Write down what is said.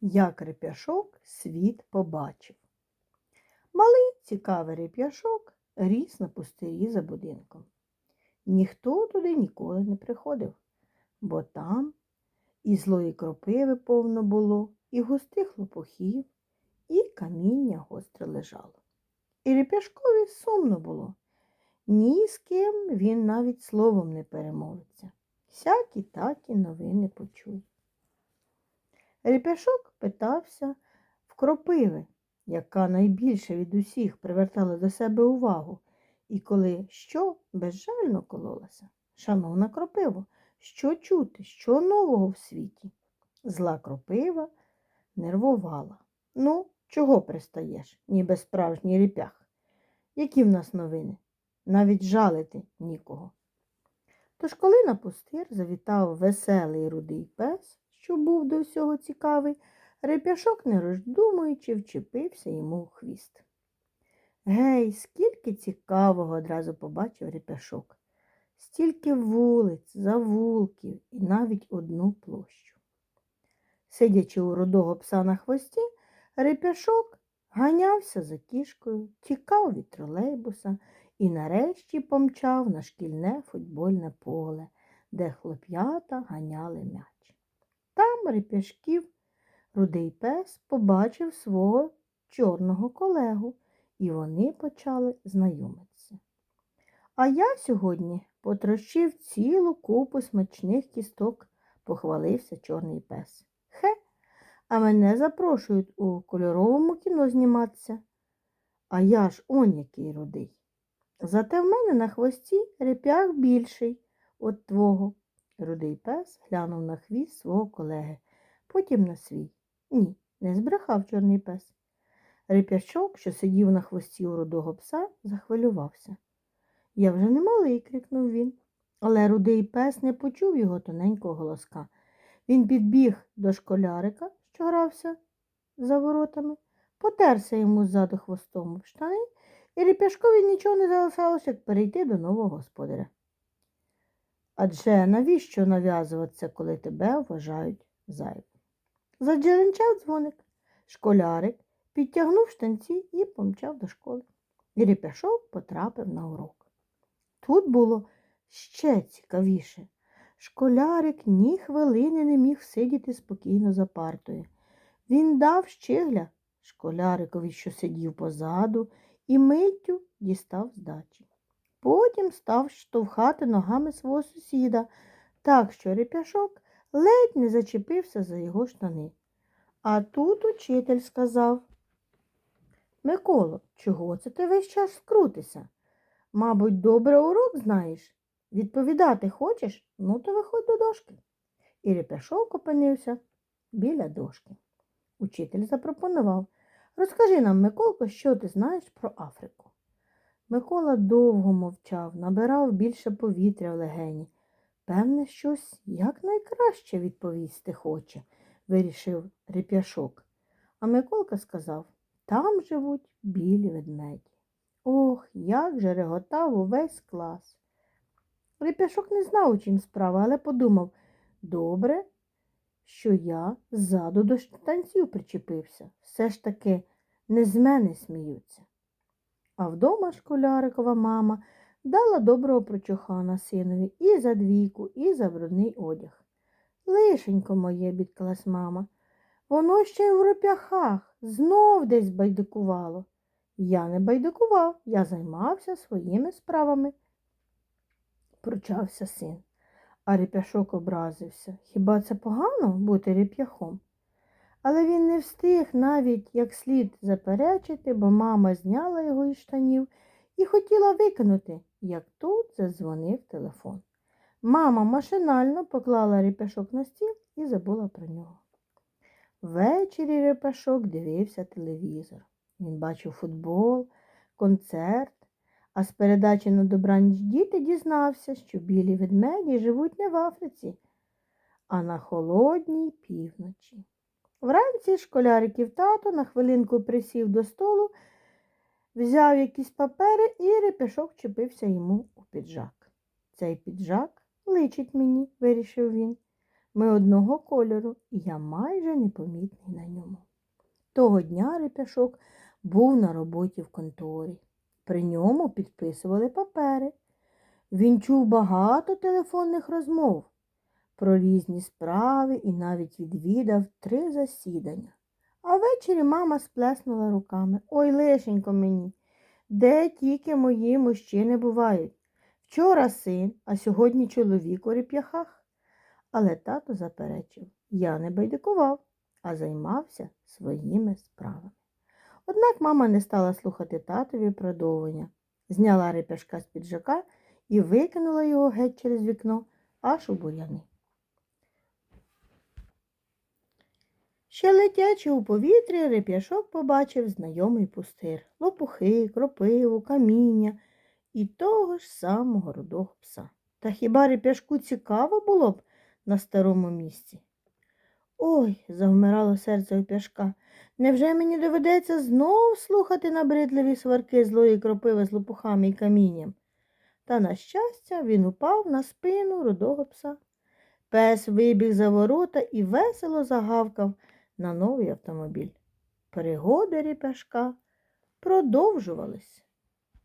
як реп'яшок світ побачив. Малий цікавий реп'яшок ріс на пустирі за будинком. Ніхто туди ніколи не приходив, бо там і злої кропиви повно було, і густих лопухів, і каміння гостре лежало. І реп'яшкові сумно було. Ні з ким він навіть словом не перемовиться. Всякі такі новини почує. Реп'яшок питався в кропиви, яка найбільше від усіх привертала до себе увагу, і коли що безжально кололася. Шановна кропиво, що чути, що нового в світі? Зла кропива нервувала. Ну, чого пристаєш, ніби справжній ріпях? Які в нас новини? Навіть жалити нікого. Тож, коли на пустир завітав веселий рудий пес, що був до всього цікавий, реп'яшок, не роздумуючи, вчепився йому у хвіст. Гей, скільки цікавого одразу побачив реп'яшок. Стільки вулиць, завулків і навіть одну площу. Сидячи у рудого пса на хвості, реп'яшок ганявся за кішкою, тікав від тролейбуса і нарешті помчав на шкільне футбольне поле, де хлоп'ята ганяли м'яч. Реп'яшків рудий пес побачив свого чорного колегу, і вони почали знайомитися. А я сьогодні потрощив цілу купу смачних кісток, похвалився чорний пес. Хе, а мене запрошують у кольоровому кіно зніматися. А я ж он який рудий. Зате в мене на хвості реп'ях більший от твого. Рудий пес глянув на хвіст свого колеги, потім на свій. Ні, не збрехав чорний пес. Реп'ячок, що сидів на хвості у рудого пса, захвилювався. Я вже не малий, крикнув він. Але рудий пес не почув його тоненького голоска. Він підбіг до школярика, що грався за воротами, потерся йому ззаду хвостом в штани, і реп'яшкові нічого не залишалося, як перейти до нового господаря. Адже навіщо нав'язуватися, коли тебе вважають зайвим? Задзеленчав дзвоник. Школярик підтягнув штанці і помчав до школи. І реп'яшок потрапив на урок. Тут було ще цікавіше. Школярик ні хвилини не міг сидіти спокійно за партою. Він дав щегля школярикові, що сидів позаду, і миттю дістав здачі. Потім став штовхати ногами свого сусіда, так що реп'яшок ледь не зачепився за його штани. А тут учитель сказав Миколо, чого це ти весь час скрутися? Мабуть, добре урок знаєш. Відповідати хочеш? Ну, то виходь до дошки. І реп'яшок опинився біля дошки. Учитель запропонував Розкажи нам, Миколко, що ти знаєш про Африку. Микола довго мовчав, набирав більше повітря в легені. Певне, щось якнайкраще відповісти хоче, вирішив реп'яшок. А Миколка сказав там живуть білі ведмеді. Ох, як же реготав увесь клас. Реп'яшок не знав, у чим справа, але подумав добре, що я ззаду до штанців причепився. Все ж таки не з мене сміються. А вдома школярикова мама дала доброго прочухана синові і за двійку, і за брудний одяг. Лишенько моє, бідкалась мама, воно ще й в ропяхах знов десь байдикувало. Я не байдикував, я займався своїми справами. Пручався син. А реп'яшок образився. Хіба це погано бути реп'яхом? Але він не встиг навіть як слід заперечити, бо мама зняла його із штанів і хотіла викинути, як тут задзвонив телефон. Мама машинально поклала реп'яшок на стіл і забула про нього. Ввечері реп'яшок дивився телевізор. Він бачив футбол, концерт, а з передачі на добраніч діти дізнався, що білі ведмеді живуть не в Африці, а на холодній півночі. Вранці школяриків тато на хвилинку присів до столу, взяв якісь папери і репешок чепився йому у піджак. Цей піджак личить мені, вирішив він. Ми одного кольору, і я майже непомітний на ньому. Того дня Реп'яшок був на роботі в конторі. При ньому підписували папери. Він чув багато телефонних розмов про різні справи і навіть відвідав три засідання. А ввечері мама сплеснула руками. Ой, лишенько мені, де тільки мої мужчини бувають. Вчора син, а сьогодні чоловік у реп'яхах. Але тато заперечив, я не байдикував, а займався своїми справами. Однак мама не стала слухати татові продовження, зняла реп'яшка з піджака і викинула його геть через вікно аж у бур'яни. Ще летячи у повітрі, реп'яшок побачив знайомий пустир, лопухи, кропиву, каміння і того ж самого рудого пса. Та хіба реп'яшку цікаво було б на старому місці? Ой, завмирало серце у пяшка. Невже мені доведеться знов слухати набридливі сварки злої кропиви з лопухами і камінням? Та, на щастя, він упав на спину рудого пса. Пес вибіг за ворота і весело загавкав на новий автомобіль. Пригоди ріпяшка продовжувались.